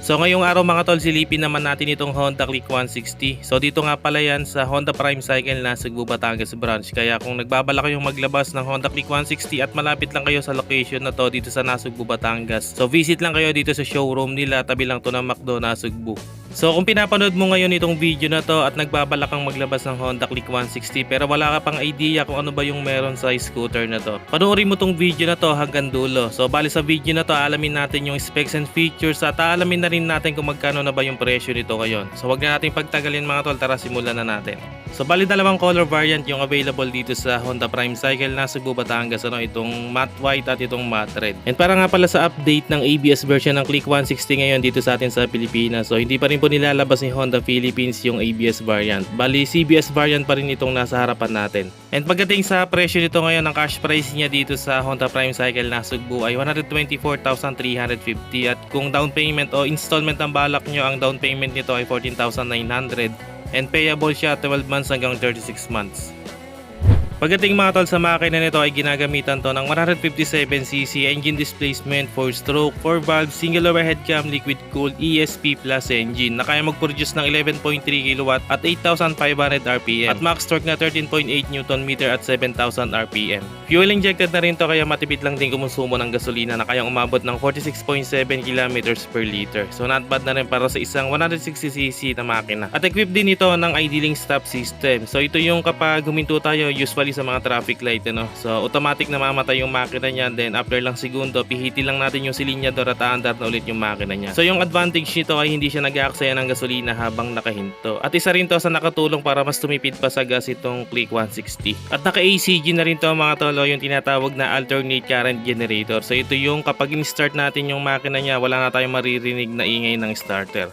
So ngayong araw mga tol, silipin naman natin itong Honda Click 160. So dito nga pala yan sa Honda Prime Cycle na Cebu Batangas branch. Kaya kung nagbabala kayong maglabas ng Honda Click 160 at malapit lang kayo sa location na to dito sa Nasugbu Batangas. So visit lang kayo dito sa showroom nila, tabi lang to ng McDo Nasugbu. So kung pinapanood mo ngayon itong video na to at nagbabalak kang maglabas ng Honda Click 160 pero wala ka pang idea kung ano ba yung meron sa scooter na to. Panoorin mo tong video na to hanggang dulo. So bali sa video na to alamin natin yung specs and features at alamin na rin natin kung magkano na ba yung presyo nito ngayon. So wag na natin pagtagalin mga tol, tara simulan na natin. So bali dalawang color variant yung available dito sa Honda Prime Cycle na Cebu Batangas ano itong matte white at itong matte red. And para nga pala sa update ng ABS version ng Click 160 ngayon dito sa atin sa Pilipinas. So hindi pa rin po nilalabas ni Honda Philippines yung ABS variant. Bali CBS variant pa rin itong nasa harapan natin. And pagdating sa presyo nito ngayon ang cash price niya dito sa Honda Prime Cycle na Sugbu ay 124,350 at kung down payment o installment ang balak nyo ang down payment nito ay 14,900 and payable siya 12 months hanggang 36 months. Pagdating mga tol sa makina nito ay ginagamitan to ng 157cc engine displacement 4-stroke 4-valve single overhead cam liquid cooled ESP plus engine na kaya mag-produce ng 11.3 kW at 8,500 RPM at max torque na 13.8 Nm at 7,000 RPM. Fuel injected na rin to kaya matipid lang din kumusumo ng gasolina na kayang umabot ng 46.7 km per liter. So not bad na rin para sa isang 160cc na makina. At equipped din ito ng idling stop system. So ito yung kapag huminto tayo usually sa mga traffic light ano. So automatic na mamatay yung makina niya then after lang segundo pihiti lang natin yung silinyador at aandar na ulit yung makina niya. So yung advantage nito ay hindi siya nag-aaksaya ng gasolina habang nakahinto. At isa rin to sa nakatulong para mas tumipid pa sa gas itong Click 160. At naka ACG na rin to mga tolo yung tinatawag na alternate current generator. So ito yung kapag in-start natin yung makina niya wala na tayong maririnig na ingay ng starter.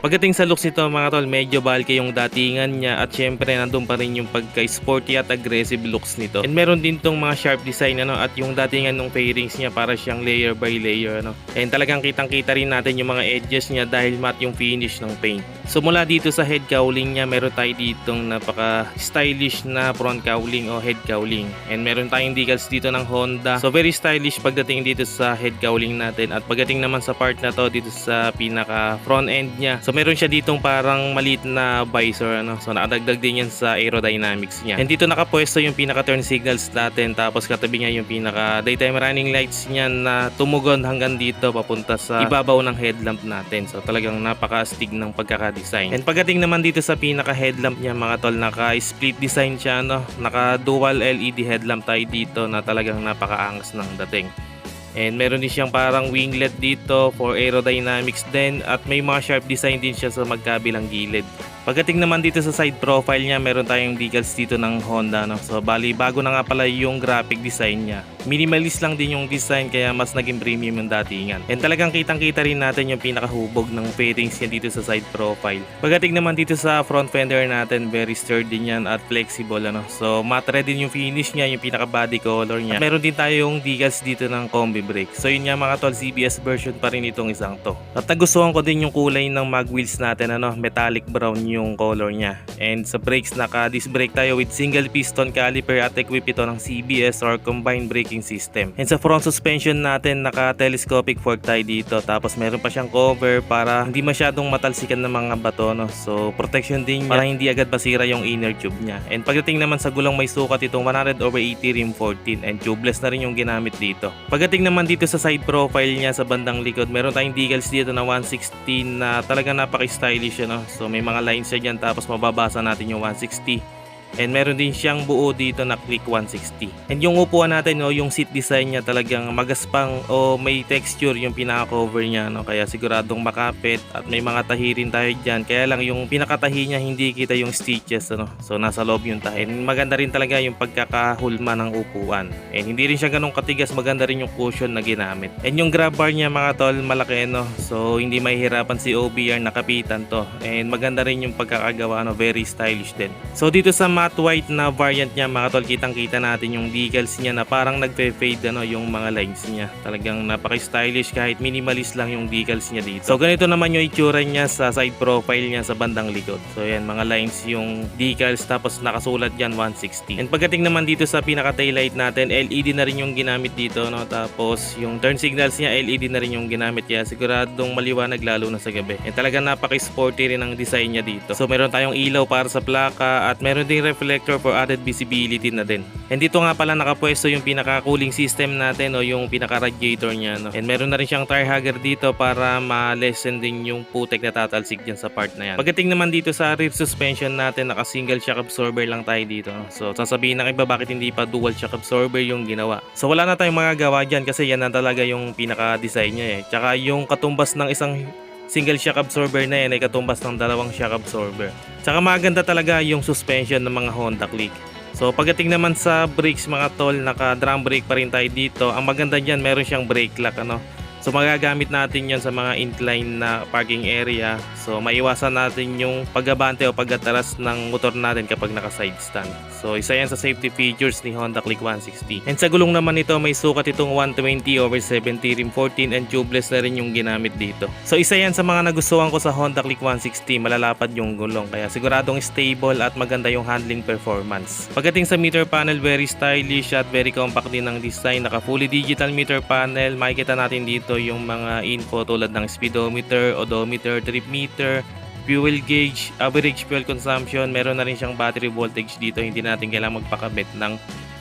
Pagdating sa looks nito mga tol, medyo bulky yung datingan niya at syempre nandun pa rin yung pagka-sporty at aggressive looks nito. And meron din tong mga sharp design ano at yung datingan ng fairings niya para siyang layer by layer ano. And talagang kitang-kita rin natin yung mga edges niya dahil matte yung finish ng paint. So mula dito sa head cowling niya, meron tayo ditong napaka-stylish na front cowling o head cowling. And meron tayong decals dito ng Honda. So very stylish pagdating dito sa head cowling natin at pagdating naman sa part na to dito sa pinaka front end niya. So meron siya ditong parang maliit na visor ano. So nakadagdag din yan sa aerodynamics niya. And dito nakapwesto yung pinaka turn signals natin tapos katabi niya yung pinaka daytime running lights niya na tumugon hanggang dito papunta sa ibabaw ng headlamp natin. So talagang napaka-astig ng pagkaka-design. And pagdating naman dito sa pinaka headlamp niya mga tol, naka-split design siya no. Naka-dual LED headlamp tayo dito na talagang napakaangas ng dating. And meron din siyang parang winglet dito for aerodynamics din at may mga sharp design din siya sa magkabilang gilid. Pagdating naman dito sa side profile niya, meron tayong decals dito ng Honda. No? So bali, bago na nga pala yung graphic design niya. Minimalist lang din yung design kaya mas naging premium yung datingan. And talagang kitang-kita rin natin yung pinakahubog ng fairings niya dito sa side profile. Pagdating naman dito sa front fender natin, very sturdy yan at flexible. Ano? So matte red din yung finish niya, yung pinaka body color niya. At meron din tayong decals dito ng combi brake. So yun nga mga tol, CBS version pa rin itong isang to. At nagustuhan ko din yung kulay ng mag wheels natin, ano, metallic brown yung color niya. And sa brakes, naka disc brake tayo with single piston caliper at equip ito ng CBS or combined braking system. And sa front suspension natin, naka telescopic fork tayo dito. Tapos meron pa siyang cover para hindi masyadong matalsikan ng mga bato. No? So protection din niya para hindi agad basira yung inner tube niya. And pagdating naman sa gulong may sukat itong 100 over 80 rim 14 and tubeless na rin yung ginamit dito. Pagdating naman dito sa side profile niya sa bandang likod, meron tayong decals dito na 116 na talagang napaka-stylish no? So may mga lines dyan tapos mababasa natin yung 160. And meron din siyang buo dito na click 160. And yung upuan natin, no, yung seat design niya talagang magaspang o may texture yung pinaka-cover niya. No? Kaya siguradong makapit at may mga tahi rin tayo dyan. Kaya lang yung pinakatahi niya hindi kita yung stitches. Ano? So nasa loob yung tahi. And maganda rin talaga yung pagkakahulma ng upuan. And hindi rin siya ganun katigas. Maganda rin yung cushion na ginamit. And yung grab bar niya mga tol, malaki no. So hindi mahihirapan si OBR nakapitan to. And maganda rin yung pagkakagawa, no? very stylish din. So dito sa matte white na variant niya mga tol, kitang kita natin yung decals niya na parang nagfe-fade ano, yung mga lines niya. Talagang napaka-stylish kahit minimalist lang yung decals niya dito. So ganito naman yung itsura niya sa side profile niya sa bandang likod. So yan, mga lines yung decals tapos nakasulat yan 160. And pagdating naman dito sa pinaka taillight natin, LED na rin yung ginamit dito. No? Tapos yung turn signals niya, LED na rin yung ginamit niya. Siguradong maliwanag lalo na sa gabi. And talagang napaka-sporty rin ang design niya dito. So meron tayong ilaw para sa plaka at meron ding reflector for added visibility na din. And dito nga pala nakapwesto yung pinaka cooling system natin o yung pinaka radiator niya. No? And meron na rin siyang tire hugger dito para ma-lessen din yung putek na tatalsik dyan sa part na yan. Pagdating naman dito sa rear suspension natin, naka single shock absorber lang tayo dito. So sasabihin ng iba bakit hindi pa dual shock absorber yung ginawa. So wala na tayong magagawa dyan kasi yan na talaga yung pinaka-design niya eh. Tsaka yung katumbas ng isang single shock absorber na yan ay katumbas ng dalawang shock absorber. Tsaka maganda talaga yung suspension ng mga Honda Click. So pagdating naman sa brakes mga tol, naka drum brake pa rin tayo dito. Ang maganda diyan, meron siyang brake lock ano. So magagamit natin 'yan sa mga incline na parking area. So maiwasan natin yung pagabante o pagataras ng motor natin kapag naka side stand. So isa yan sa safety features ni Honda Click 160. And sa gulong naman nito may sukat itong 120 over 70 rim 14 and tubeless na rin yung ginamit dito. So isa yan sa mga nagustuhan ko sa Honda Click 160, malalapad yung gulong kaya siguradong stable at maganda yung handling performance. Pagdating sa meter panel, very stylish at very compact din ang design. Naka fully digital meter panel, makikita natin dito yung mga info tulad ng speedometer, odometer, trip meter, fuel gauge, average fuel consumption, meron na rin siyang battery voltage dito, hindi natin kailangan magpakabit ng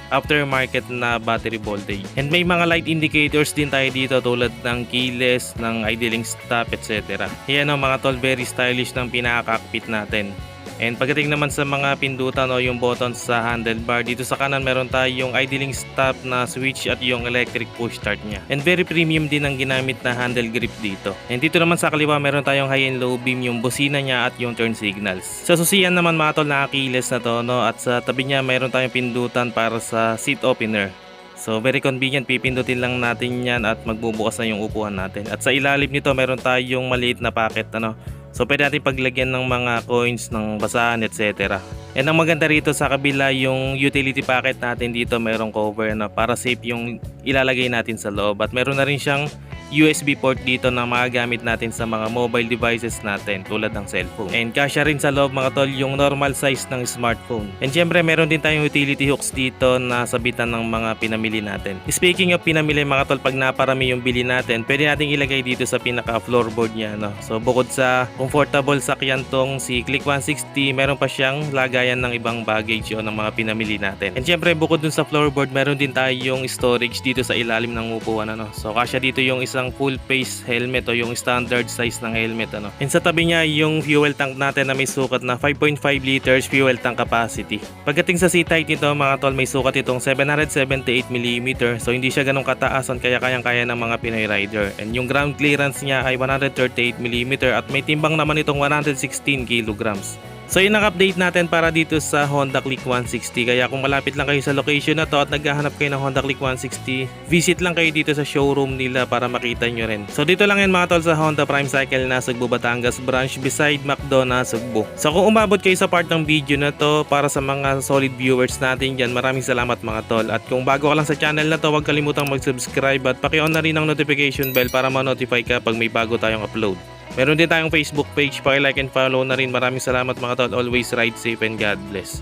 aftermarket na battery voltage. And may mga light indicators din tayo dito tulad ng keyless, ng idling stop, etc. Yan ang mga tol, very stylish ng pinaka-cockpit natin. And pagdating naman sa mga pindutan o yung buttons sa handlebar, dito sa kanan meron tayong idling stop na switch at yung electric push start niya. And very premium din ang ginamit na handle grip dito. And dito naman sa kaliwa meron tayong high and low beam, yung busina niya at yung turn signals. Sa susiyan naman mga tol, nakakiles na to no? at sa tabi niya meron tayong pindutan para sa seat opener. So very convenient, pipindutin lang natin yan at magbubukas na yung upuan natin. At sa ilalim nito meron tayong maliit na packet ano. So pwede natin paglagyan ng mga coins, ng basahan, etc. And ang maganda rito sa kabila yung utility packet natin dito merong cover na para safe yung ilalagay natin sa loob. At meron na rin siyang USB port dito na magagamit natin sa mga mobile devices natin tulad ng cellphone. And kasya rin sa loob mga tol yung normal size ng smartphone. And syempre meron din tayong utility hooks dito na sabitan ng mga pinamili natin. Speaking of pinamili mga tol, pag naparami yung bili natin, pwede nating ilagay dito sa pinaka floorboard niya. No? So bukod sa comfortable sakyan tong si Click 160, meron pa siyang lagayan ng ibang baggage o ng mga pinamili natin. And syempre bukod dun sa floorboard, meron din tayong storage dito sa ilalim ng upuan. Ano? So kasya dito yung isang full face helmet o yung standard size ng helmet. Ano? And sa tabi niya yung fuel tank natin na may sukat na 5.5 liters fuel tank capacity. Pagdating sa height nito mga tol, may sukat itong 778mm. So hindi siya ganong kataasan kaya kayang-kaya ng mga Pinoy rider. And yung ground clearance niya ay 138mm at may timbang naman itong 116 kilograms. So yun ang update natin para dito sa Honda Click 160. Kaya kung malapit lang kayo sa location na to at naghahanap kayo ng Honda Click 160, visit lang kayo dito sa showroom nila para makita nyo rin. So dito lang yan mga tol sa Honda Prime Cycle na Sugbo Batangas branch beside McDonald's Sugbo. So kung umabot kayo sa part ng video na to para sa mga solid viewers natin dyan, maraming salamat mga tol. At kung bago ka lang sa channel na to, huwag kalimutang mag-subscribe at paki-on na rin ang notification bell para ma-notify ka pag may bago tayong upload. Meron din tayong Facebook page, paki-like and follow na rin. Maraming salamat mga tol. Always ride safe and God bless.